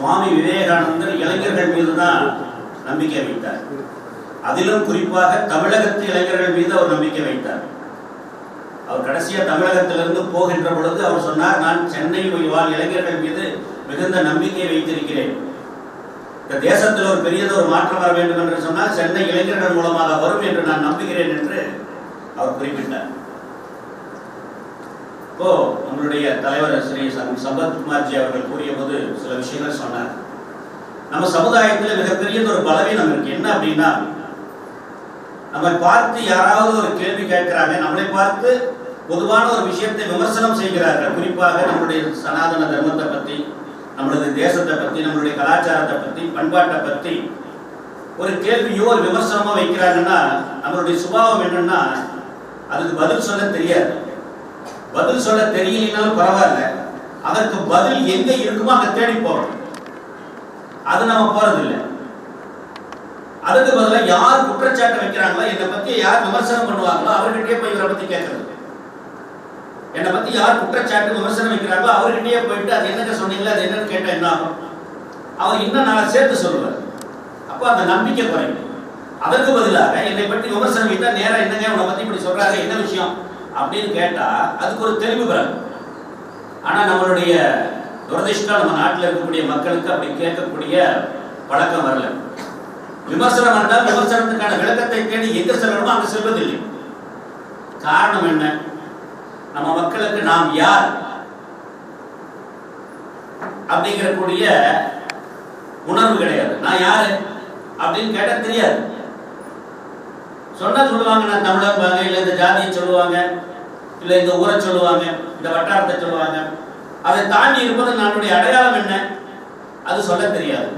சுவாமி விவேகானந்தர் இளைஞர்கள் மீது தான் நம்பிக்கை வைத்தார். அதிலும் குறிப்பாக தமிழகத்து இளைஞர்கள் மீது அவர் நம்பிக்கை வைத்தார். அவர் கடைசியா தமிழகத்திலிருந்து போகின்ற பொழுது அவர் சொன்னார் நான் சென்னை வாழ் இளைஞர்கள் மீது மிகுந்த நம்பிக்கை வைத்திருக்கிறேன். இந்த தேசத்தில் ஒரு பெரியது ஒரு மாற்றம் வர வேண்டும் என்று சொன்னால் சென்னை இளைஞர்கள் மூலமாக வரும் என்று நான் நம்புகிறேன் என்று அவர் குறிப்பிட்டார். இப்போ நம்மளுடைய தலைவர் ஸ்ரீ சம்பத்குமார்ஜி அவர்கள் கூறிய போது சில விஷயங்கள் சொன்னார். நம்ம சமுதாயத்தில் மிகப்பெரியது ஒரு பலவீனம் இருக்கு. என்ன அப்படின்னா நம்மை பார்த்து யாராவது ஒரு கேள்வி கேட்கிறாங்க நம்மளை பார்த்து பொதுவான ஒரு விஷயத்தை விமர்சனம் செய்கிறார்கள். குறிப்பாக நம்மளுடைய சனாதன தர்மத்தை பத்தி நம்மளது தேசத்தை பத்தி நம்மளுடைய கலாச்சாரத்தை பத்தி பண்பாட்டை பத்தி ஒரு கேள்வியோ ஒரு விமர்சனமோ வைக்கிறாங்கன்னா நம்மளுடைய சுபாவம் என்னன்னா அதுக்கு பதில் சொல்ல தெரியாது. பதில் சொல்ல தெரியலனாலும் பரவாயில்ல. அதற்கு பதில் எங்க இருக்குமோ அங்க தேடி போறோம் அது நம்ம போறதில்லை. அதுக்கு பதிலாக யார் குற்றச்சாட்டு வைக்கிறாங்களோ என்னை பத்தி யார் விமர்சனம் பண்ணுவாங்களோ அவர்கிட்டயே போய் இவரை பத்தி கேட்கறது. என்னை பத்தி யார் குற்றச்சாட்டு விமர்சனம் வைக்கிறாங்களோ அவர்கிட்டயே போயிட்டு அது என்னங்க சொன்னீங்களா அது என்னன்னு கேட்டா என்ன ஆகும்? அவர் இன்னும் நான் சேர்த்து சொல்லுவார். அப்போ அந்த நம்பிக்கை குறையும். அதற்கு பதிலாக என்னை பற்றி விமர்சனம் வைத்தா நேரம் என்னங்க உன்னை பத்தி இப்படி சொல்றாரு என்ன விஷயம்? அப்படின்னு கேட்டா அதுக்கு ஒரு தெளிவு வராது ஆனா நம்மளுடைய துரதிஷ்டம் நம்ம நாட்டில் இருக்கக்கூடிய மக்களுக்கு அப்படி கேட்கக்கூடிய பழக்கம் வரல. விமர்சனம் வந்தால் விமர்சனத்துக்கான விளக்கத்தை தேடி எங்க செல்லணுமோ அங்க செல்வதில்லை. காரணம் என்ன? நம்ம மக்களுக்கு நாம் யார்? அப்படிங்கிற கூடிய உணர்வு கிடையாது. நான் யாரு? அப்படின்னு கேட்டா தெரியாது. சொன்னா சொல்லுவாங்க நான் தமிழர் இல்ல இந்த ஜாதியை சொல்லுவாங்க. இல்லை இந்த ஊரை சொல்லுவாங்க இந்த வட்டாரத்தை சொல்லுவாங்க. அதை தாண்டி இருப்பது நம்மளுடைய அடையாளம் என்ன? அது சொல்ல தெரியாது.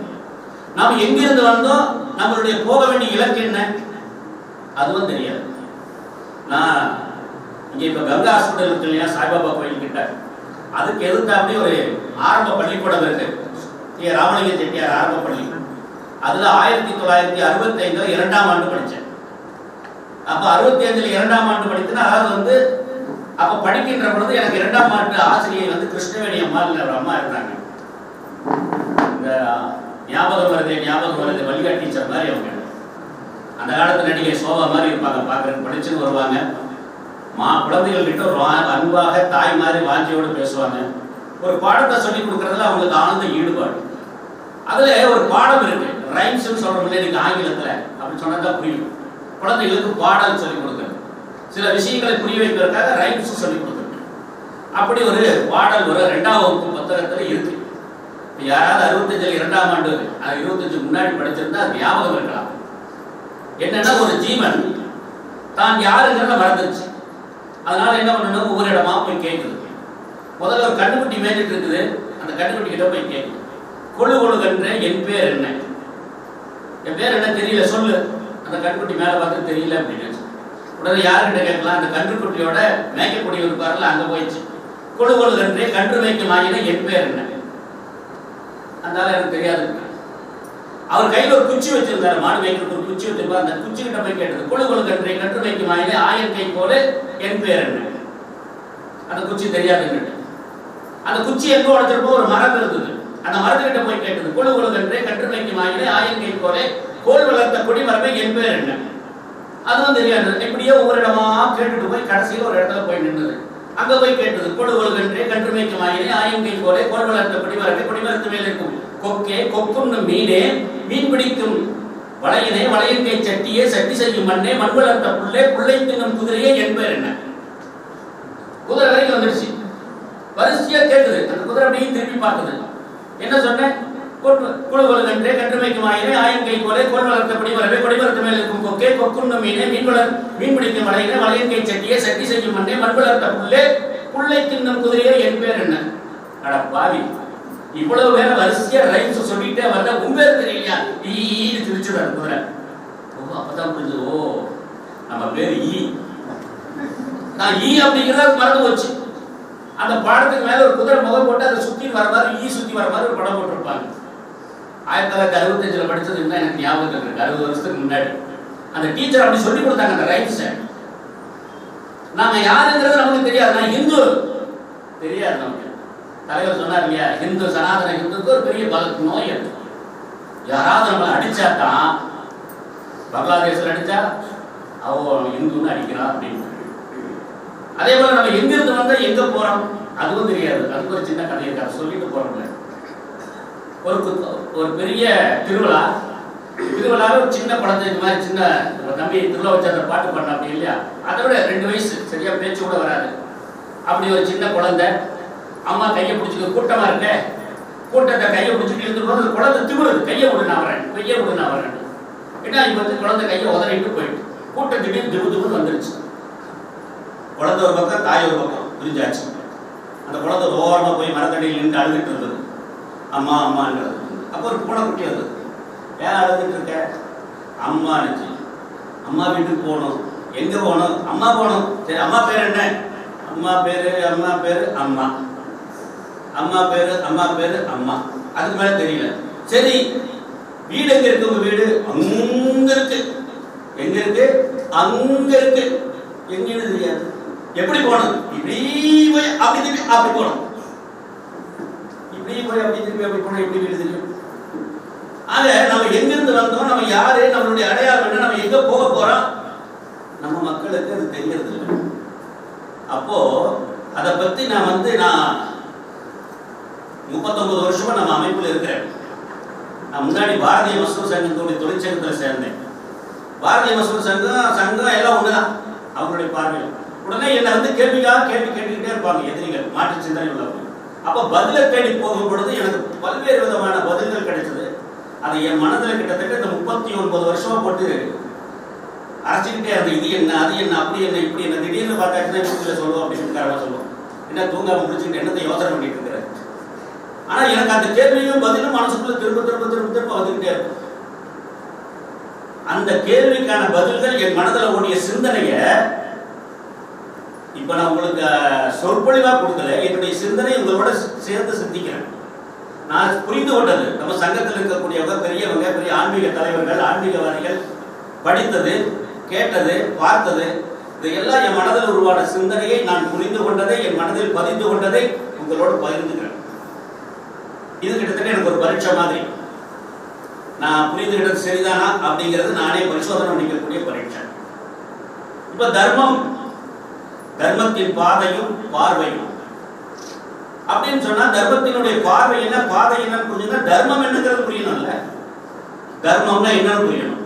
நாம் எங்கிருந்து வந்தோம்? நம்மளுடைய போக வேண்டிய இலக்கு என்ன? அதுவும் தெரியாது. நான் இங்கே இப்போ கங்கா ஹாஸ்பிட்டல் இருக்கு இல்லையா சாய்பாபா கோயில் கிட்ட அதுக்கு எதிர்த்தாப்படி ஒரு ஆரம்ப பள்ளிக்கூடம் இருக்கு. டி. ராமலிங்க செட்டியார் ஆரம்ப பள்ளி. அதில் ஆயிரத்தி தொள்ளாயிரத்தி அறுபத்தி ஐந்தில் இரண்டாம் ஆண்டு படித்தேன் அப்போ அறுபத்தி ஐந்தில் இரண்டாம் ஆண்டு படித்தேன்னா அதாவது வந்து அப்ப படிக்கின்ற பொழுது எனக்கு இரண்டாம் ஆண்டு ஆசிரியை வந்து கிருஷ்ணவேணி அம்மாள் ஒரு அம்மா இருந்தாங்க. இந்த ஞாபகம் வருது ஞாபகம் வருது வழிகாட்டி டீச்சர் மாதிரி அவங்க. அந்த காலத்து நடிகை சோபா மாதிரி இருப்பாங்க பார்க்கறதுக்கு படிச்சுன்னு வருவாங்க. மா குழந்தைகள் கிட்ட ஒரு வா- அன்பாக தாய் மாதிரி வாஞ்சியோடு பேசுவாங்க. ஒரு பாடத்தை சொல்லி கொடுக்கறதுல அவங்களுக்கு ஆழ்ந்த ஈடுபாடு. அதுல ஒரு பாடம் இருக்கு. ரைம்ஸ் சொல்றோம் இல்லையா நீங்க ஆங்கிலத்துல. அப்படி சொன்னா தான் புரியும். குழந்தைகளுக்கு பாடல் சொல்லி கொடுக்குறது. சில விஷயங்களை புரிய வைப்பதற்காக ரைம்ஸ் சொல்லி கொடுக்குறது அப்படி ஒரு பாடல் ஒரு ரெண்டாம் வகுப்பு புத்தகத்தில் இருக்கு. இப்போ யாராவது அறுபத்தஞ்சுல இரண்டாம் ஆண்டு அது இருபத்தஞ்சு முன்னாடி படிச்சிருந்தா அது ஞாபகம் இருக்கலாம். என்னன்னா ஒரு ஜீவன் தான் யாருங்கிறத மறந்துருச்சு. அதனால என்ன பண்ணணும்? ஒவ்வொரு இடமா போய் கேட்குது முதல்ல ஒரு கண்ணுக்குட்டி மேய்ஞ்சிட்டு இருக்குது. அந்த கண்ணுக்குட்டி கிட்ட போய் கேட்குது கொழு கொழுகன்ற என் பேர் என்ன? என் பேர் என்ன தெரியல சொல்லு. அந்த கண்ணுக்குட்டி மேலே பார்த்து தெரியல அப்படின்னு உடனே யாருக்கிட்ட கேட்கலாம்? அந்த கன்றுக்குட்டியோட மேய்க்கக்கூடிய ஒரு இருப்பார்ல அங்க போயிடுச்சு. கொழு கொழுகன்றே கன்று மேய்க்கும் ஆகினா என் பேர் என்ன? அதனால எனக்கு தெரியாது. அவர் கையில ஒரு குச்சி வச்சிருந்தாரு. மாடு மேய்க்கிறதுக்கு ஒரு குச்சி வச்சிருப்பார் அந்த குச்சி கிட்ட போய் கேட்டது கொழு கொழு கன்றை கன்று மேய்க்கும் ஆகின ஆயன் கை போல என் பேர் என்ன? அந்த குச்சி தெரியாதுன்னு அந்த குச்சி எங்க உடைச்சிருப்போ? ஒரு மரம் இருந்தது. அந்த மரத்துக்கிட்ட போய் கேட்டது கொழு கொழு கன்றே கன்று மேய்க்கும் ஆகின ஆயன் கை போல கோல் வளர்த்த குடிமரமே என் பேர் என்ன? அதுவும் தெரியாது. எப்படியோ ஒவ்வொரு இடமா கேட்டுட்டு போய் கடைசியில் ஒரு இடத்துல போய் நின்றுது. அங்க போய் கேட்டது கொடு கொழுகன்றே கன்று மேய்க்கும் ஆயினே ஆயங்கை போல கோல் வளர்த்த குடிமரமே குடிமரத்து மேல் இருக்கும் கொக்கே கொக்கும் மீனே மீன் பிடிக்கும். வளையனே வளையங்கை சட்டியே சட்டி செய்யும் மண்ணே மண் வளர்த்த புள்ளே புள்ளை தின்னும் குதிரையே என் பேர் என்ன? குதிரை வரைக்கும் வந்துடுச்சு. வரிசையா கேட்டுது. அந்த குதிரை அப்படியே திருப்பி பார்க்குது என்ன சொன்னேன்? குழு கொழுகன்றே கன்று மேய்க்கும் ஆயினே ஆயங்கை போலே கோல் வளர்த்த கொடிவரே கொடிவரத்து மேல் இருக்கும் கொக்கே கொக்குண்ணும் மீனே மீன் வளர் மீன் பிடிக்கும் வளையனே வளையங்கை சட்டியே சட்டி செய்யும் மண்ணே மண் வளர்த்த புள்ளே புள்ளை தின்னும் குதிரையே என் பேர் என்ன? அட பாவி இவ்வளவு பேரை வரிசையா ரைம்ஸ் சொல்லிட்டே வந்த உன் பேர் தெரியலையா? ஈ சிரிச்சுடாரு குதிரை. ஓ அப்பதான் புரிஞ்சது. ஓ நம்ம பேர் ஈ. நான் ஈ அப்படிங்கிறத மறந்து போச்சு. அந்த பாடத்துக்கு மேல ஒரு குதிரை முகம் போட்டு அதை சுத்தி வர மாதிரி ஈ சுத்தி வர மாதிரி ஒரு படம் போட்டிருப்பாங்க. ஆயிரத்தி தொள்ளாயிரத்தி அறுபத்தஞ்சில் படிச்சது தான் எனக்கு ஞாபகம் இருக்கு. அறுபது வருஷத்துக்கு முன்னாடி. அந்த டீச்சர் அப்படி சொல்லி கொடுத்தாங்க அந்த ரைம்ஸை நாம யாருங்கிறது நமக்கு தெரியாது. நான் ஹிந்து. தெரியாது நமக்கு. தலைவர் சொன்னார் இல்லையா? ஹிந்து சனாதன ஹிந்துக்கு ஒரு பெரிய பல நோய் அது. யாராவது நம்மளை அடிச்சா தான் பங்களாதேஷ்ல அடிச்சா அவன் இந்துன்னு அடிக்கிறா அப்படின்னு. அதே போல நம்ம எங்கிருந்து வந்தா எங்க போறோம்? அதுவும் தெரியாது. அதுக்கு ஒரு சின்ன கதை இருக்கு சொல்லிட்டு போறோம்ல. ஒரு ஒரு பெரிய திருவிழா. திருவிழாவில் ஒரு சின்ன குழந்தை இந்த மாதிரி சின்ன நம்ம தம்பி திருவிழா வச்சு அந்த பாட்டு பண்ண அப்படி இல்லையா? அதை விட ரெண்டு வயசு சரியா பேச்சு கூட வராது. அப்படி ஒரு சின்ன குழந்தை அம்மா கையை பிடிச்சிக்க கூட்டமா இருக்க கூட்டத்தை கையை பிடிச்சிட்டு இருந்து குழந்தை திமிருது. கையை விடு நான் வரேன். கையை விடு நான் வரேன். ஏன்னா இங்கே வந்து குழந்தை கையை உதறிட்டு போயிட்டு. கூட்டம் திடீர்னு திரு திரு வந்துருச்சு. குழந்தை ஒரு பக்கம் தாய் ஒரு பக்கம். பிரிஞ்சாச்சு. அந்த குழந்தை ஓரமாக போய் மரத்தடியில் நின்று அழுதுட்டு இருந்தது. அம்மா அம்மான்றது அப்போ ஒரு பூனைக்குட்டி வந்தது. ஏன் அழுதுட்டு இருக்க? அம்மா இருந்துச்சு. அம்மா வீட்டுக்கு போகணும். எங்கே போகணும்? அம்மா போகணும். சரி அம்மா பேர் என்ன? அம்மா பேர் அம்மா பேர் அம்மா. அம்மா பேர் அம்மா பேர் அம்மா. அதுக்கு மேலே தெரியல. சரி வீடு எங்க இருக்கு உங்க வீடு? அங்க இருக்கு. எங்க இருக்கு? அங்க இருக்கு. எங்கன்னு தெரியாது. எப்படி போகணும்? இப்படி போய் அப்படி திருப்பி அப்படி போகணும். இப்படி போய் அப்படி திரும்பி அப்படி போனால் எப்படி வீடு தெரியும்? ஆக நம்ம எங்கிருந்து வந்தோம் நம்ம யாரு நம்மளுடைய அடையாளம் என்ன நம்ம எங்க போக போறோம்? நம்ம மக்களுக்கு அது தெரியறது இல்லை அப்போ அதை பத்தி நான் வந்து நான் முப்பத்தொன்பது வருஷமா நம்ம அமைப்புல இருக்கிறேன். நான் முன்னாடி பாரதிய மசூர் சங்கத்துடைய தொழிற்சங்கத்தில் சேர்ந்தேன். பாரதிய மசூர் சங்கம் சங்கம் எல்லாம் ஒண்ணுதான். அவங்களுடைய பார்வையில். உடனே என்னை வந்து கேள்விக்காக கேள்வி கேட்டுக்கிட்டே இருப்பாங்க எதிரிகள் மாற்று சிந்தனை உள்ளவங்க. அப்போ பதிலை தேடி போகும் பொழுது எனக்கு பல்வேறு விதமான பதில்கள் கிடைச்சது அதை என் மனதில் கிட்டத்தட்ட இந்த முப்பத்தி ஒன்பது வருஷமா போட்டு அரைச்சிக்கிட்டே அது இது என்ன அது என்ன அப்படி என்ன இப்படி என்ன திடீர்னு பார்த்தாச்சுன்னா வீட்டில் சொல்லுவோம் அப்படின்னு காரணம் சொல்லுவோம். என்ன தூங்காம முடிச்சுட்டு என்னத்தை யோசனை பண்ணிட்டு இருக்கிறேன் ஆனா எனக்கு அந்த கேள்வியும் பதிலும் மனசுக்குள்ள திரும்ப திரும்ப திரும்ப திரும்ப வந்துகிட்டே இருக்கும். அந்த கேள்விக்கான பதில்கள் என் மனதில் ஓடிய சிந்தனையை இப்ப நான் உங்களுக்கு சொற்பொழிவாக சொற்பொழிவா கொடுக்கல. என்னுடைய சிந்தனை உங்களோட சேர்ந்து சிந்திக்கிறேன். நான் புரிந்து கொண்டது நம்ம சங்கத்தில் இருக்கக்கூடியவங்க பெரியவங்க பெரிய ஆன்மீக தலைவர்கள் ஆன்மீகவாதிகள் படித்தது கேட்டது பார்த்தது இதையெல்லாம் என் மனதில் உருவான சிந்தனையை நான் புரிந்து கொண்டதை என் மனதில் பதிந்து கொண்டதை உங்களோடு பகிர்ந்துக்கிறேன். இது கிட்டத்தட்ட எனக்கு ஒரு பரீட்சை மாதிரி. நான் புரிந்துகிட்டது சரிதானா அப்படிங்கிறது நானே பரிசோதனை பண்ணிக்கக்கூடிய பரீட்சை. இப்ப தர்மம் தர்மத்தின் பாதையும் பார்வையும். அப்படின்னு சொன்னா தர்மத்தினுடைய பார்வை என்ன? பாதை என்னன்னு புரிஞ்சுங்க தர்மம் என்னங்கிறது புரியணும்ல. தர்மம்னா என்னன்னு புரியணும்.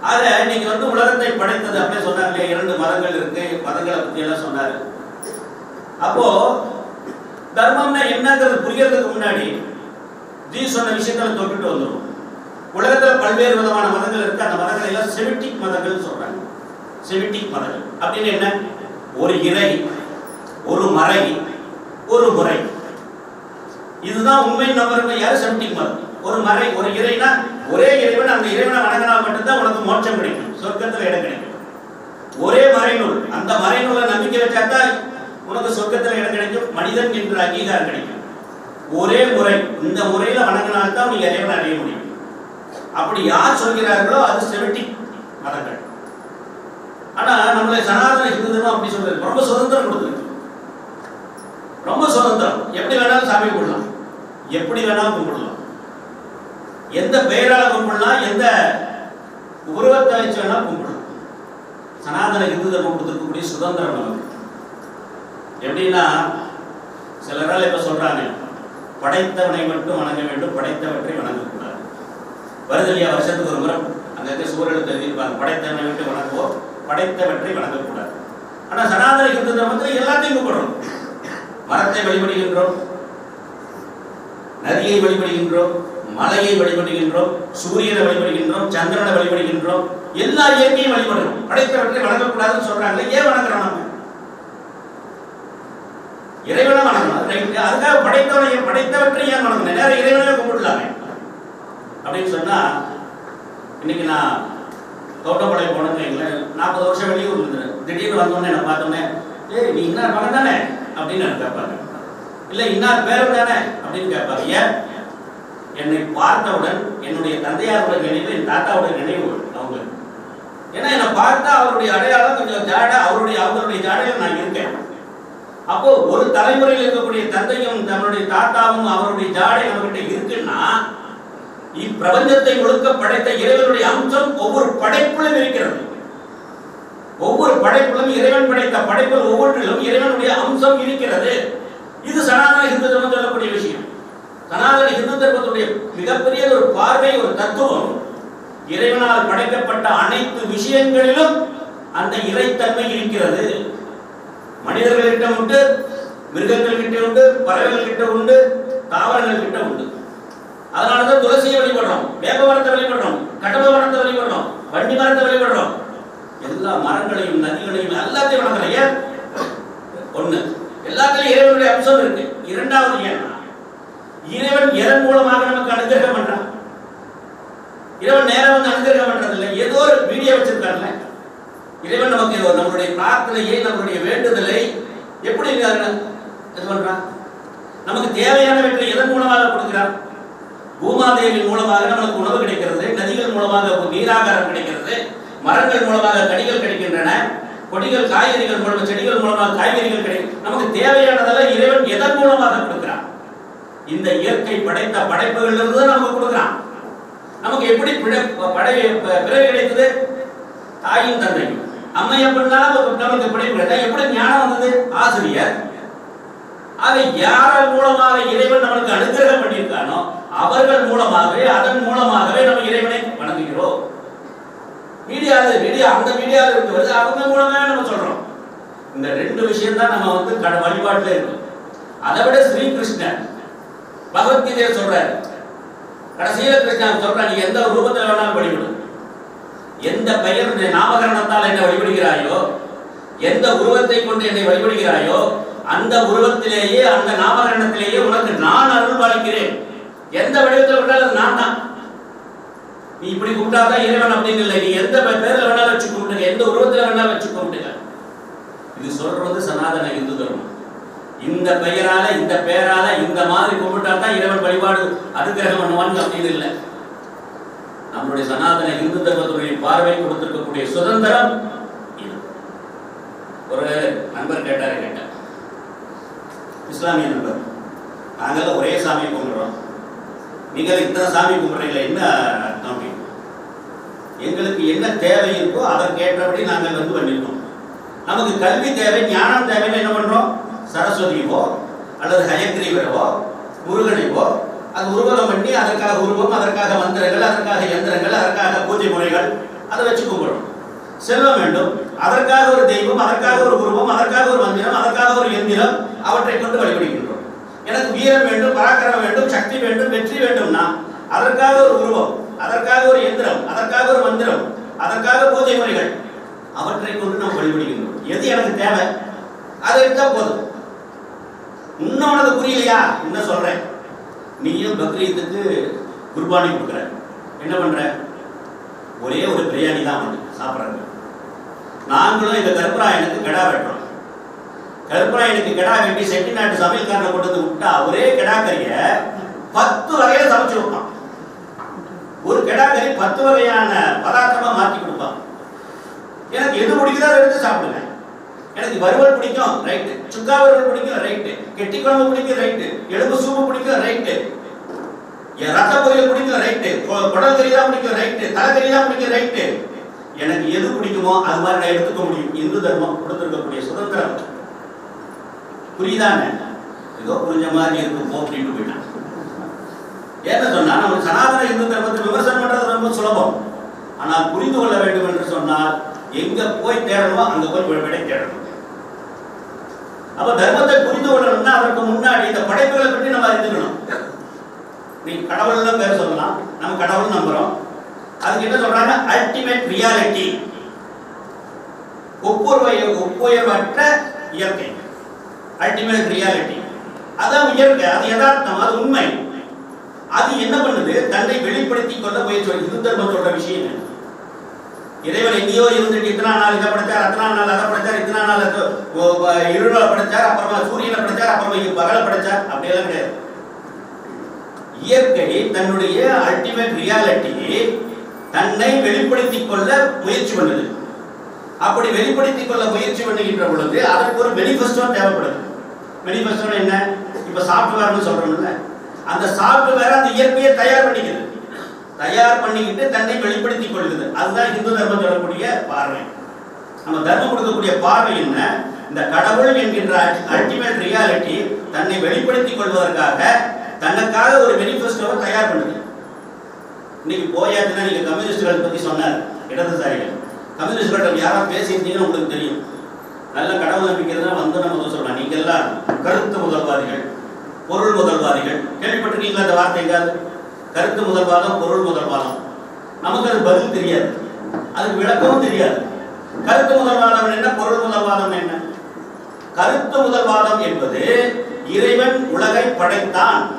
ஆக இன்னைக்கு வந்து உலகத்தை படைத்தது அப்படியே சொன்னார் இரண்டு மதங்கள் இருக்கு மதங்களை பத்தி எல்லாம் சொன்னாரு. அப்போ தர்மம்னா என்னங்கிறது புரியறதுக்கு முன்னாடி ஜீ சொன்ன விஷயங்களை தொட்டுட்டு வந்துடும் உலகத்துல பல்வேறு விதமான மதங்கள் இருக்கு அந்த மதங்களை எல்லாம் செமிட்டிக் மதங்கள் சொல்றாங்க. செமிட்டிக் மதங்கள். அப்படின்னு என்ன? ஒரு இறை ஒரு மறை ஒரு முறை. இதுதான் உண்மை நம்பருங்க யாரு செமிட்டிக் மதம் ஒரு மறை ஒரு இறைனா ஒரே இறைவன் அந்த இறைவனை வணங்கினா மட்டும்தான் உனக்கு மோட்சம் கிடைக்கும். சொர்க்கத்தில் இடம் கிடைக்கும். ஒரே மறைநூல். அந்த மறைநூலை நம்பிக்கை வச்சாதான் உனக்கு சொர்க்கத்தில் இடம் கிடைக்கும். மனிதன் என்ற அங்கீகாரம் கிடைக்கும். ஒரே முறை. இந்த முறையில வணங்கினால்தான் உங்களுக்கு இறைவனை அடைய முடியும். அப்படி யார் சொல்கிறார்களோ அது செமிட்டிக் மதங்கள். ஆனா நம்மளை சனாதன ஹிந்து தர்மம் அப்படி சொல்றது ரொம்ப சுதந்திரம் கொடுத்துருக்கு ரொம்ப சுதந்திரம். எப்படி வேணாலும் சாமி கும்பிடலாம். எப்படி வேணாலும் கும்பிடலாம். எந்த பெயரால கும்பிடலாம் எந்த உருவத்தை வச்சு வேணாலும் கும்பிடலாம். சனாதன ஹிந்து தர்மம் கொடுத்துருக்கக்கூடிய சுதந்திரம் நமக்கு. எப்படின்னா சிலரால் இப்ப சொல்றாங்க படைத்தவனை மட்டும் வணங்க வேண்டும் படைத்தவற்றை வணங்கக்கூடாது. வருது இல்லையா வருஷத்துக்கு ஒரு முறை? அங்கே சூழலுக்கு எழுதியிருப்பாங்க படைத்தவனை விட்டு வணங்குவோம் படைத்தவற்றை வணங்கக்கூடாது. ஆனா சனாதன இந்து தர்மத்தில் எல்லாத்தையும் கும்பிடுறோம் மரத்தை வழிபடுகின்றோம் நதியை வழிபடுகின்றோம் மலையை வழிபடுகின்றோம் சூரியனை வழிபடுகின்றோம் சந்திரனை வழிபடுகின்றோம் எல்லா இயற்கையும் வழிபடுறோம் படைத்தவற்றை வணங்கக்கூடாதுன்னு சொல்றாங்க ஏன் வணங்குறோம் நம்ம? இறைவனை வணங்கணும். ரைட் அதுக்காக படைத்தவனை படைத்தவற்றை ஏன் வணங்கணும்? நேரம் இறைவனை கும்பிடலாமே. அப்படின்னு சொன்னா இன்னைக்கு நான் தோட்டப்பாளையம் போனேன்னு வைங்களேன். நாற்பது வருஷம் வெளியூர் இருந்தேன் திடீர்னு வந்தோடனே என்ன பார்த்தோன்னே ஏய் நீ இன்னார் மகன் தானே? அப்படின்னு நான் கேட்பாங்க. இல்லை இன்னார் பேரும் தானே? அப்படின்னு கேட்பாங்க. ஏன்? என்னை பார்த்தவுடன் என்னுடைய தந்தையாரோட நினைவு என் தாத்தாவோட நினைவு அவங்க ஏன்னா என்னை பார்த்தா அவருடைய அடையாளம் கொஞ்சம் ஜாடா அவருடைய அவங்களுடைய ஜாடையில் நான் இருக்கேன். அப்போ ஒரு தலைமுறையில் இருக்கக்கூடிய தந்தையும் தன்னுடைய தாத்தாவும் அவருடைய ஜாடை நம்மகிட்ட இருக்குன்னா இப்பிரபஞ்சத்தை முழுக்க படைத்த இறைவனுடைய அம்சம் ஒவ்வொரு படைப்பிலும் இருக்கிறது ஒவ்வொரு படைப்பிலும் இறைவன் படைத்த படைப்பில் ஒவ்வொன்றிலும் இறைவனுடைய அம்சம் இருக்கிறது இது சனாதன இந்து தர்மம் சொல்லக்கூடிய விஷயம் சனாதன இந்து தர்மத்துடைய மிகப்பெரிய ஒரு பார்வை ஒரு தத்துவம் இறைவனால் படைக்கப்பட்ட அனைத்து விஷயங்களிலும் அந்த இறைத்தன்மை இருக்கிறது மனிதர்கள்கிட்ட உண்டு மிருகங்கள் கிட்ட உண்டு பறவைகள் கிட்ட உண்டு தாவரங்கள் கிட்ட உண்டு அதனாலதான் துளசியை வழிபடுறோம் வேப்ப மரத்தை வழிபடுறோம் கடம்ப மரத்தை வழிபடுறோம் வண்டி மரத்தை வழிபடுறோம். எல்லா மரங்களையும் நதிகளையும் எல்லாத்தையும் வணங்குறோம் ஏன்? ஒண்ணு எல்லாத்துலயும் இறைவனுடைய அம்சம் இருக்கு. இரண்டாவது ஏன்? இறைவன் எதன் மூலமாக நமக்கு அனுகிரகம் பண்றான்? இறைவன் நேரம் வந்து அனுகிரகம் பண்றது இல்லை ஏதோ ஒரு வீடியோ வச்சிருக்காருல்ல. இறைவன் நமக்கு ஒரு நம்மளுடைய பிரார்த்தனையை நம்மளுடைய வேண்டுதலை எப்படி இது பண்றான். நமக்கு தேவையானவற்றை எதன் மூலமாக கொடுக்கிறான்? பூமாதேவி மூலமாக நமக்கு உணவு கிடைக்கிறது நதிகள் மூலமாக நீராகாரம் கிடைக்கிறது மரங்கள் மூலமாக கனிகள் கிடைக்கின்றன கொடிகள் காய்கறிகள் மூலமாக செடிகள் மூலமாக காய்கறிகள் கிடைக்கும் நமக்கு தேவையானதெல்லாம் இறைவன் எதன் மூலமாக கொடுக்கிறான்? இந்த இயற்கை படைத்த படைப்புகள் இருந்து நமக்கு கொடுக்கிறான். நமக்கு எப்படி படை பிறகு கிடைக்குது தாயும் தந்தையும். அம்மை அப்படின்னா நமக்கு பிழை கிடைத்தா எப்படி ஞானம் வந்தது? ஆசிரியர். அதை யார் மூலமாக இறைவன் நமக்கு அனுகிரகம் பண்ணியிருக்கானோ அவர்கள் மூலமாகவே அதன் மூலமாகவே நம்ம இறைவனை வணங்குகிறோம். மீடியா மீடியா அந்த மீடியாவில் இருந்து வருது அவங்க மூலமாகவே நம்ம சொல்றோம். இந்த ரெண்டு விஷயம் தான் நம்ம வந்து கட வழிபாட்டில் இருக்கும் அதை விட ஸ்ரீகிருஷ்ணன் பகவத்கீதையை சொல்றாரு. கடைசியில கிருஷ்ணன் சொல்றான் நீ எந்த ரூபத்தில் வேணாலும் வழிபடு. எந்த பெயர் இந்த நாமகரணத்தால் என்னை வழிபடுகிறாயோ எந்த உருவத்தை கொண்டு என்னை வழிபடுகிறாயோ அந்த உருவத்திலேயே அந்த நாமகரணத்திலேயே உனக்கு நான் அருள் வாழ்கிறேன் எந்த வடிவத்தில் விட்டாலும் நான் தான். நீ இப்படி கூப்பிட்டாதான் இறைவன் அப்படின்னு இல்லை. நீ எந்த பே- பேர்ல வேணாலும் வச்சு கும்பிடுங்க எந்த உருவத்துல வேணாலும் வச்சு கும்பிடுங்க இது சொல்றது சனாதன இந்து தர்மம். இந்த பெயரால இந்த பெயரால இந்த மாதிரி கும்பிட்டா தான் இறைவன் வழிபாடு அனுகிரகம் பண்ணுவான்னு அப்படின்னு இல்லை. நம்மளுடைய சனாதன இந்து தர்மத்துடைய பார்வை கொடுத்திருக்கக்கூடிய சுதந்திரம் ஒரு நண்பர் கேட்டாரு கேட்டார். இஸ்லாமிய நண்பர். நாங்கெல்லாம் ஒரே சாமியை கும்பிடுறோம். நீங்கள் இத்தனை சாமி கும்பிடுறீங்களா என்ன அர்த்தம் அப்படின்னு எங்களுக்கு என்ன தேவை இருக்கோ அதற்கேற்றபடி நாங்கள் வந்து பண்ணிருக்கோம். நமக்கு கல்வி தேவை ஞானம் தேவைன்னு என்ன பண்றோம்? சரஸ்வதியவோ அல்லது ஹயக்ரீவரவோ முருகனைவோ அது உருவகம் பண்ணி அதற்காக உருவம் அதற்காக மந்திரங்கள் அதற்காக எந்திரங்கள் அதற்காக பூஜை முறைகள் அதை வச்சு கும்பிடும் செல்வம் வேண்டும். அதற்காக ஒரு தெய்வம் அதற்காக ஒரு உருவம் அதற்காக ஒரு மந்திரம் அதற்காக ஒரு எந்திரம் அவற்றை கொண்டு வழிபடுகின்றோம் எனக்கு வீரம் வேண்டும் பராக்கிரமம் வேண்டும் சக்தி வேண்டும் வெற்றி வேண்டும்னா அதற்காக ஒரு உருவம் அதற்காக ஒரு எந்திரம் அதற்காக ஒரு மந்திரம் அதற்காக பூஜை முறைகள். அவற்றை கொண்டு நாம் வழிபடுகின்றோம். எது எனக்கு தேவை? அதை எடுத்தா போதும். இன்னும் உனக்கு புரியலையா? என்ன சொல்றேன்? நீயும் பக்ரீத்துக்கு குர்பானி கொடுக்குற. என்ன பண்ற? ஒரே ஒரு பிரியாணி தான் வந்து சாப்பிட்றாங்க நாங்களும் இந்த கருப்பராயனுக்கு கிடா வெட்டுறோம். கருப்பராயனுக்கு கிடா வெட்டி செட்டிநாட்டு சமையல்காரனை கொண்டு வந்து விட்டா ஒரே கிடாக்கறிய பத்து வகையில சமைச்சு வைப்பான் ஒரு கிடாக்கறி பத்து வகையான பதார்த்தமா மாத்தி கொடுப்பான். எனக்கு எது பிடிக்குதோ அதை எடுத்து சாப்பிடுங்க. எனக்கு வறுவல் பிடிக்கும் ரைட்டு சுக்கா வறுவல் பிடிக்கும் ரைட்டு கெட்டி குழம்பு பிடிக்கும் ரைட்டு எலும்பு சூப்பு பிடிக்கும் ரைட்டு ரத்த பொரியல் பிடிக்கும் ரைட்டு குடல் கறி தான் பிடிக்கும் ரைட்டு தலைக்கறி தான் பிடிக்கும் ரைட்டு எனக்கு எது பிடிக்குமோ அது மாதிரி நான் எடுத்துக்க முடியும். இந்து தர்மம் கொடுத்துருக்கக்கூடிய சுதந்திரம். புரியுதாங்க ஏதோ புரிஞ்ச மாதிரி இருக்கும் போ போயிட்டான். என்ன சொன்னா நம்ம சனாதன இந்து தர்மத்தை விமர்சனம் பண்றது ரொம்ப சுலபம். ஆனால் புரிந்து கொள்ள வேண்டும் என்று சொன்னால் எங்க போய் தேடணுமோ அங்க போய் விடை தேடணும். அப்ப தர்மத்தை புரிந்து கொள்ளணும்னா அதற்கு முன்னாடி இந்த படைப்புகளை பற்றி நம்ம அறிந்துக்கணும். நீ கடவுள்ல பேர் சொல்லலாம். நம்ம கடவுள் நம்புறோம். அதுக்கு என்ன சொல்றாங்க? அல்டிமேட் ரியாலிட்டி ஒப்புரவை ஒப்புயர்வற்ற இயற்கை. அல்டிமேட் ரியாலிட்டி அதான் இயற்கை அது யதார்த்தம் அது உண்மை. அது என்ன பண்ணுது? தன்னை வெளிப்படுத்தி கொள்ள முயற்சி இந்து தர்மத்தோட விஷயம் இறைவன் எங்கேயோ இருந்துட்டு இத்தனா நாள் இதை படைச்சார் அத்தனா நாள் அதை படைச்சார் இத்தனா நாள் இருளை படைச்சார் அப்புறமா சூரியனை படைச்சார் அப்புறமா பகலை படைச்சார். அப்படியெல்லாம் கிடையாது. இயற்கை தன்னுடைய அல்டிமேட் ரியாலிட்டி தன்னை வெளிப்படுத்திக் கொள்ள முயற்சி பண்ணுது. அப்படி வெளிப்படுத்திக் கொள்ள முயற்சி பண்ணுகின்ற பொழுது அதற்கு ஒரு மேனிஃபெஸ்டோ தேவைப்படுது. மேனிஃபெஸ்டோ என்ன? இப்போ சாஃப்ட்வேர்னு சொல்கிறோம்ல அந்த சாஃப்ட்வேர் அந்த இயற்கையை தயார் பண்ணிக்கிறது. தயார் பண்ணிக்கிட்டு தன்னை வெளிப்படுத்திக் கொள்ளுது அதுதான் இந்து தர்மம் சொல்லக்கூடிய பார்வை. நம்ம தர்மம் கொடுக்கக்கூடிய பார்வை என்ன? இந்த கடவுள் என்கின்ற அல்டிமேட் ரியாலிட்டி தன்னை வெளிப்படுத்திக் கொள்வதற்காக தனக்காக ஒரு மேனிஃபெஸ்டோவை தயார் பண்ணுது. இன்னைக்கு போயாச்சுன்னா நீங்க கம்யூனிஸ்டுகள் பத்தி சொன்னார். இடதுசாரிகள். கம்யூனிஸ்டுகளிடம் யாராவது பேசியிருந்தீங்கன்னு உங்களுக்கு தெரியும். நல்ல கடவுள் நம்பிக்கை தான் வந்து நம்ம சொல்லலாம் நீங்க எல்லாம் கருத்து முதல்வாதிகள் பொருள் முதல்வாதிகள். கேள்விப்பட்டிருக்கீங்களா அந்த வார்த்தை எங்காவது? கருத்து முதல்வாதம் பொருள் முதல்வாதம். நமக்கு அது பதில் தெரியாது. அதுக்கு விளக்கமும் தெரியாது. கருத்து முதல்வாதம் என்ன? பொருள் முதல்வாதம் என்ன? கருத்து முதல்வாதம் என்பது இறைவன் உலகை படைத்தான்.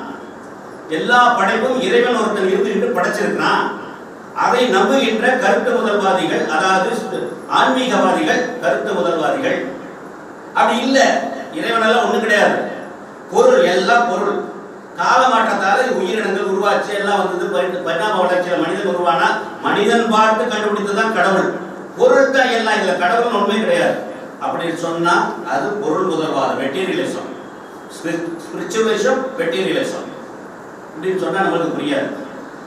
எல்லா படைப்பும் இறைவன் ஒருத்தன் இருந்து படைச்சிருக்கிறான். அதை நம்புகின்ற கருத்து முதல்வாதிகள் அதாவது ஆன்மீகவாதிகள் கருத்து முதல்வாதிகள். அப்படி இல்லை. இறைவனெல்லாம் ஒன்றும் கிடையாது. பொருள் எல்லாம் பொருள். காலமாற்றத்தால உயிரினங்கள் உருவாச்சு எல்லாம் வந்தது பரிணாம வளர்ச்சியில் மனிதன் உருவானா? மனிதன் பார்த்து கண்டுபிடித்ததான் கடவுள். பொருள் தான் எல்லாம் இல்லை கடவுள் உண்மை கிடையாது. அப்படி சொன்னா அது பொருள் முதல்வாதம் மெட்டீரியலிசம் ஸ்பிரிச்சுவலிசம் மெட்டீரியலிசம் அப்படின்னு சொன்னா நம்மளுக்கு புரியாது.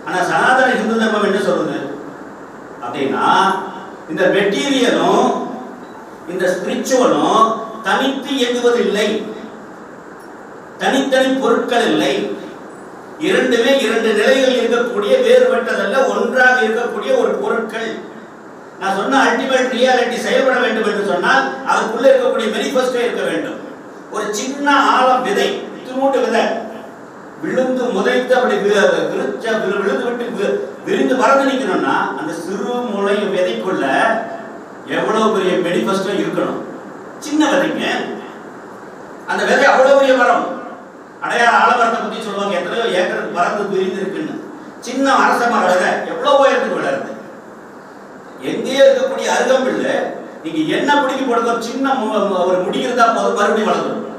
ஆனால் சனாதன ஹிந்து தர்மம் என்ன சொல்லுது? அப்படின்னா இந்த மெட்டீரியலும் இந்த ஸ்பிரிச்சுவலும் தனித்து இயங்குவதில்லை. தனித்தனி பொருட்கள் இல்லை. இரண்டுமே இரண்டு நிலைகள் இருக்கக்கூடிய வேறுபட்டதல்ல ஒன்றாக இருக்கக்கூடிய ஒரு பொருட்கள். நான் சொன்ன அல்டிமேட் ரியாலிட்டி செயல்பட வேண்டும் என்று சொன்னால் அதுக்குள்ள இருக்கக்கூடிய மேனிஃபெஸ்டோ இருக்க வேண்டும். ஒரு சின்ன ஆழம் விதை திருமூட்டு விதை. விழுந்து முதைத்து அப்படி விரிச்ச விழுந்து விட்டு விரிந்து வளர்ந்து நிற்கணும்னா அந்த சிறு முளை விதைக்குள்ள எவ்வளவு பெரிய மெனிஃபெஸ்டோ இருக்கணும்? சின்ன விதைங்க. அந்த விதை அவ்வளவு பெரிய மரம் அடையாள ஆலமரத்தை பத்தி சொல்லுவாங்க எத்தனையோ ஏக்கருக்கு பறந்து விரிந்து இருக்குன்னு சின்ன அரச மரம் விதை எவ்வளவு உயரத்துக்கு வளருது எங்கேயோ இருக்கக்கூடிய அருகம்பில்ல நீங்க என்ன பிடிக்க போடுங்க சின்ன ஒரு முடி இருந்தா போதும் மறுபடியும் வளர்ந்துடும்.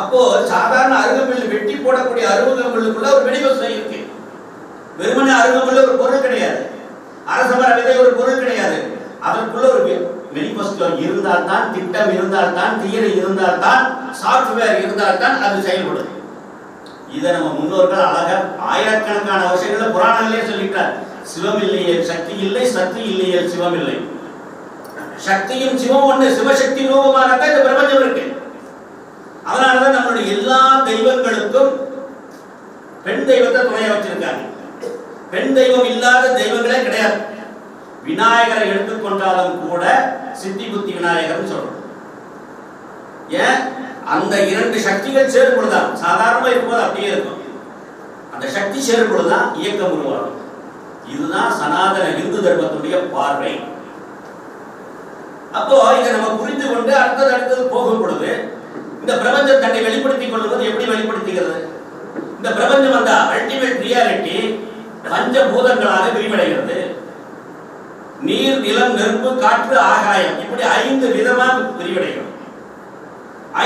அப்போ சாதாரண அருகம்பில் வெட்டி போடக்கூடிய அருகம்பில்லுக்குள்ள ஒரு வெடிவசம் இருக்கு. வெறுமனே அருகம்பில் ஒரு பொருள் கிடையாது. அரசமர விதை ஒரு பொருள் கிடையாது. அதற்குள்ள ஒரு மெனிபெஸ்டோ இருந்தால் தான் திட்டம் இருந்தால் தான் தியரி இருந்தால் தான் சாஃப்ட்வேர் இருந்தால் தான் அது செயல்படும். இதை நம்ம முன்னோர்கள் அழகா ஆயிரக்கணக்கான வருஷங்கள்ல புராணங்களே சொல்லிட்டார். சிவம் இல்லையே சக்தி இல்லை சக்தி இல்லையே சிவம் இல்லை. சக்தியும் சிவம் ஒன்று சிவசக்தி ரூபமாக இந்த பிரபஞ்சம் இருக்கு அதனாலதான் நம்மளுடைய எல்லா தெய்வங்களுக்கும் பெண் தெய்வத்தை துணையா வச்சிருக்காங்க பெண் தெய்வம் இல்லாத தெய்வங்களே கிடையாது. விநாயகரை எடுத்துக்கொண்டாலும் கூட சித்தி புத்தி விநாயகர்னு சொல்றோம். ஏன்? அந்த இரண்டு சக்திகள் சேரும் பொழுதுதான் சாதாரணமா இருக்கும்போது அப்படியே இருக்கும். அந்த சக்தி சேரும் பொழுதுதான் இயக்கம் உருவாகும். இதுதான் சனாதன இந்து தர்மத்துடைய பார்வை. அப்போ இதை நம்ம புரிந்து கொண்டு அடுத்தது அடுத்தது போகும் பொழுது இந்த பிரபஞ்சம் தன்னை வெளிப்படுத்திக் கொள்வது எப்படி வெளிப்படுத்துகிறது? இந்த பிரபஞ்சம் அந்த அல்டிமேட் ரியாலிட்டி பஞ்ச பூதங்களாக விரிவடைகிறது. நீர் நிலம் நெருப்பு காற்று ஆகாயம் இப்படி ஐந்து விதமாக விரிவடைகிறது.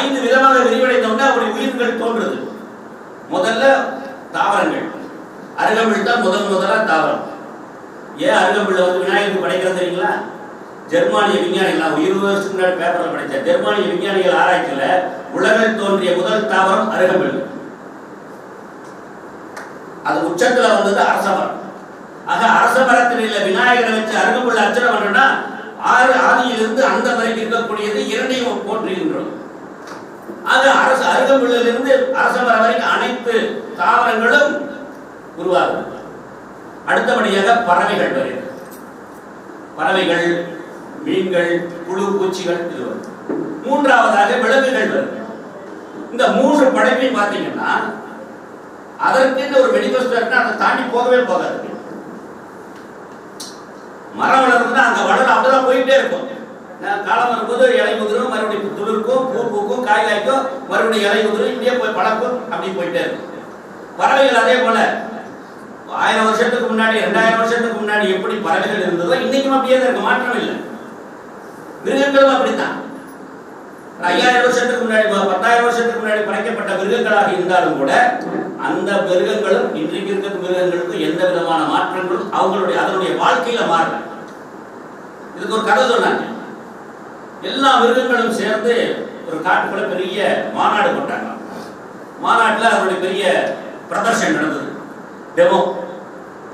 ஐந்து விதமாக விரிவடைந்தோம்னா அப்படி உயிர்கள் தோன்றுது. முதல்ல தாவரங்கள். அருகம்பில் தான் முதல் முதலாக தாவரம். ஏன் அருகம்பில் வந்து விநாயகருக்கு படைக்கிறது தெரியுங்களா? ஜெர்மானிய விஞ்ஞானிகள் நான் இருபது வருஷத்துக்கு முன்னாடி பேப்பரில் படித்தேன். ஜெர்மானிய விஞ்ஞானிகள் ஆராய்ச்சியில் உலகில் தோன்றிய முதல் தாவரம் அருகம்பில். அது உச்சத்துல வந்தது அரசமரம் ஆக அரச விநாயகரை வச்சு அருகமுள்ள அர்ச்சனை பண்ணோம்னா ஆறு ஆதியிலிருந்து அந்த வரைக்கும் இருக்கக்கூடியது இரண்டையும் போற்றுகின்றோம். ஆக அரசு அருகம்புள்ளிலிருந்து அரச வரைக்கும் அனைத்து தாவரங்களும் உருவாகும். அடுத்தபடியாக பறவைகள் வருகிறது பறவைகள் மீன்கள் புழு பூச்சிகள் இது வரும். மூன்றாவதாக விலங்குகள் வரும். இந்த மூன்று படைப்பையும் பார்த்தீங்கன்னா அதற்கு ஒரு வெடிவஸ்து இருக்கு அதை தாண்டி போகவே போகாது. மரம் வளர்ந்தா அந்த வளர அப்படிதான் போயிட்டே இருக்கும். நான் காலம் வரும்போது இலை முதிரும் மறுபடியும் துளிர்க்கும் பூ பூக்கும் காய் காய்க்கும் மறுபடியும் இலை முதிரும் இப்படியே போய் பழக்கும் அப்படி போயிட்டே இருக்கும். பறவைகள் அதே போல. ஆயிரம் வருஷத்துக்கு முன்னாடி ரெண்டாயிரம் வருஷத்துக்கு முன்னாடி எப்படி பறவைகள் இருந்ததோ இன்னைக்கும் அப்படியே தான் இருக்கு மாற்றம் இல்லை. மிருகங்களும் அப்படித்தான். ஐயாயிரம் வருஷத்துக்கு முன்னாடி பத்தாயிரம் வருஷத்துக்கு முன்னாடி படைக்கப்பட்ட மிருகங்களாக இருந்தாலும் கூட அந்த மிருகங்களும் இன்றைக்கு இருக்கிற மிருகங்களுக்கும் எந்த விதமான மாற்றங்களும் அவங்களுடைய அதனுடைய வாழ்க்கையில மாறல. இதுக்கு ஒரு கதை சொன்னாங்க. எல்லா மிருகங்களும் சேர்ந்து ஒரு காட்டுக்குள்ள பெரிய மாநாடு போட்டாங்க. மாநாட்டில் அவருடைய பெரிய பிரதர்ஷன் நடந்தது. டெமோ.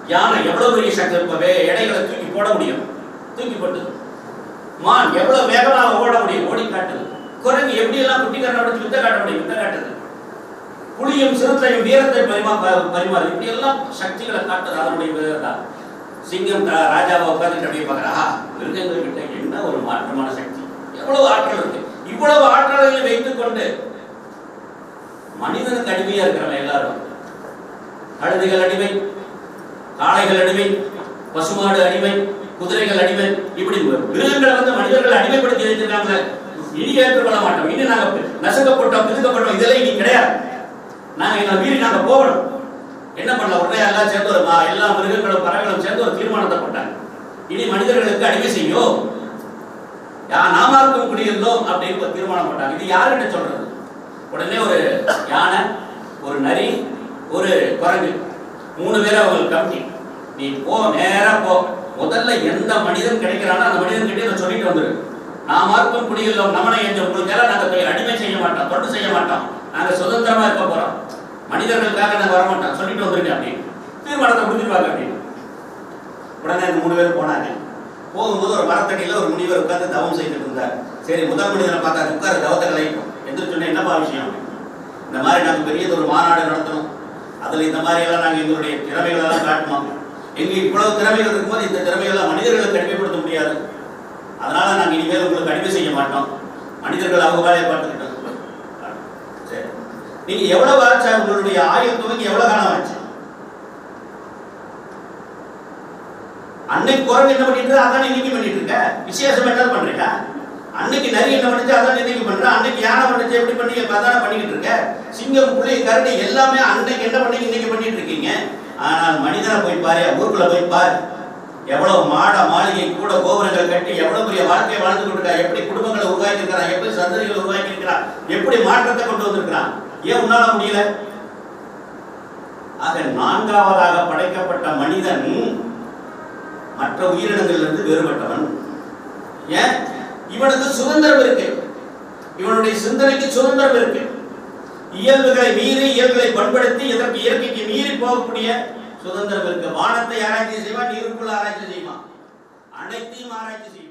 யானை எவ்வளவு பெரிய சக்தி இருப்பவே எடைகளை தூக்கி போட முடியும். தூக்கி போட்டது. மான் எவ்வளவு வேகமாக ஓட முடியும்? ஓடி காட்டுது. குரங்கு எப்படி எல்லாம் குட்டிக்காரனை விட்டு வித்த காட்ட முடியும்? வித்த காட்டுது. புலியும் சிறுத்தையும் வீரத்தை பரிமா பரிமாறு இப்படி எல்லாம் சக்திகளை காட்டுது அதனுடைய வீரத்தான் சிங்கம் ராஜாவை உட்கார்ந்துட்டு அப்படியே பார்க்குறா மிருகங்கள் கிட்ட என்ன ஒரு மாற்றமான சக்தி? எவ்வளவு ஆற்றல் இருக்கு. இவ்வளவு ஆற்றல்களை வைத்துக் கொண்டு மனிதனுக்கு அடிமையா இருக்கிறவன் எல்லாரும். கழுதைகள் அடிமை காளைகள் அடிமை பசுமாடு அடிமை குதிரைகள் அடிமை இப்படி மிருகங்களை வந்து மனிதர்கள் அடிமைப்படுத்தி வைத்திருக்காங்க இனி ஏற்றுக்கொள்ள மாட்டோம். இனி நாங்க நசுக்கப்பட்டோம் பிதுக்கப்பட்டோம் இதெல்லாம் இனி கிடையாது. நாங்க எங்களை மீறி நாங்க போகணும். என்ன பண்ணலாம்? உடனே எல்லாம் சேர்ந்து ஒரு எல்லா மிருகங்களும் பறவைகளும் சேர்ந்து ஒரு தீர்மானத்தை போட்டாங்க. இனி மனிதர்களுக்கு அடிமை செய்யும் யா இருக்க குடியிருந்தோம் அப்படின்னு ஒரு தீர்மானம் போட்டாங்க. இது யாருக்கிட்ட சொல்றது? உடனே ஒரு யானை ஒரு நரி ஒரு குரங்கு. மூணு பேரை அவங்களுக்கு கமிட்டி நீ போ நேரா போ. முதல்ல எந்த மனிதன் கிடைக்கிறானோ அந்த மனிதன் கிட்டே சொல்லிட்டு வந்துரு. நாம் மார்க்கும் குடியுள்ளோம் நம்மளை என்ற உங்களுக்கெல்லாம் நாங்க போய் அடிமை செய்ய மாட்டோம் தொண்டு செய்ய மாட்டோம். நாங்கள் சுதந்திரமாக இருக்க போகிறோம் மனிதர்களுக்காக நாங்கள் வர மாட்டோம் சொல்லிட்டு வந்துருங்க அப்படின்னு தீர்மானத்தை முடிஞ்சிருவாங்க அப்படின்னு உடனே அந்த மூணு பேர் போனாங்க. போகும்போது ஒரு மரத்தடியில் ஒரு முனிவர் உட்காந்து தவம் செய்துட்டு இருந்தார். சரி முதல் மனிதனை பார்த்தா உட்கார தவத்தை கலைக்கும் எந்திரிச்சோன்னே என்னப்பா விஷயம்? இந்த மாதிரி நாங்கள் பெரியது ஒரு மாநாடு நடத்தணும். அதில் இந்த மாதிரி எல்லாம் எங்களுடைய திறமைகளெல்லாம் காட்டணும் எங்க இவ்வளவு திறமைகள் இருக்கும்போது இந்த திறமைகளை மனிதர்களுக்கு அடிமைப்படுத்த முடியாது. அதனால நாங்கள் இனிமேல் உங்களுக்கு அடிமை செய்ய மாட்டோம். மனிதர்கள் அவங்க வேலையை பார்த்துக்கிட்டோம். நீங்க எவ்வளவு ஆச்சா உங்களுடைய ஆயுள் துவங்கி எவ்வளவு காலம் ஆச்சு? அன்னைக்கு குரங்கு என்ன பண்ணிட்டு அதான் இன்னைக்கு பண்ணிட்டு இருக்க. விசேஷம் என்ன பண்றீங்க? அன்னைக்கு நரி என்ன பண்ணுச்சு? அதான் இன்னைக்கு பண்ற. அன்னைக்கு யானை பண்ணுச்சு எப்படி பண்ணி அதான பண்ணிக்கிட்டு இருக்க. சிங்கம் புள்ளி கரடி எல்லாமே அன்னைக்கு என்ன பண்ணி இன்னைக்கு பண்ணிட்டு இருக்கீங்க. ஆனால் மனிதனை போய் பாரு ஊருக்குள்ள போய் பாரு. எவ்வளவு மாட மாளிகை கூட கோபுரங்கள் கட்டி எவ்வளவு பெரிய வாழ்க்கையை வாழ்ந்து கொண்டிருக்கா? எப்படி குடும்பங்களை உருவாக்கி இருக்கிறான் எப்படி சந்ததிகளை உருவாக்கி இருக்கிறான் எப்படி மாற்றத்தை கொண்டு வந்திருக்கிறான்? ஏன் உன்னால முடியல? ஆக நான்காவதாக படைக்கப்பட்ட மனிதன் மற்ற உயிரினங்களிலிருந்து வேறுபட்டவன். ஏன்? இவனுக்கு சுதந்திரம் இருக்கு. இவனுடைய சிந்தனைக்கு சுதந்திரம் இருக்கு. இயல்புகளை மீறி இயல்புகளை பண்படுத்தி இதற்கு இயற்கைக்கு மீறி போகக்கூடிய சுதந்திரம் இருக்கு. வானத்தை ஆராய்ச்சி செய்வான் நீருக்குள்ள ஆராய்ச்சி செய்வான். அனைத்தையும் ஆராய்ச்சி செய்வான்.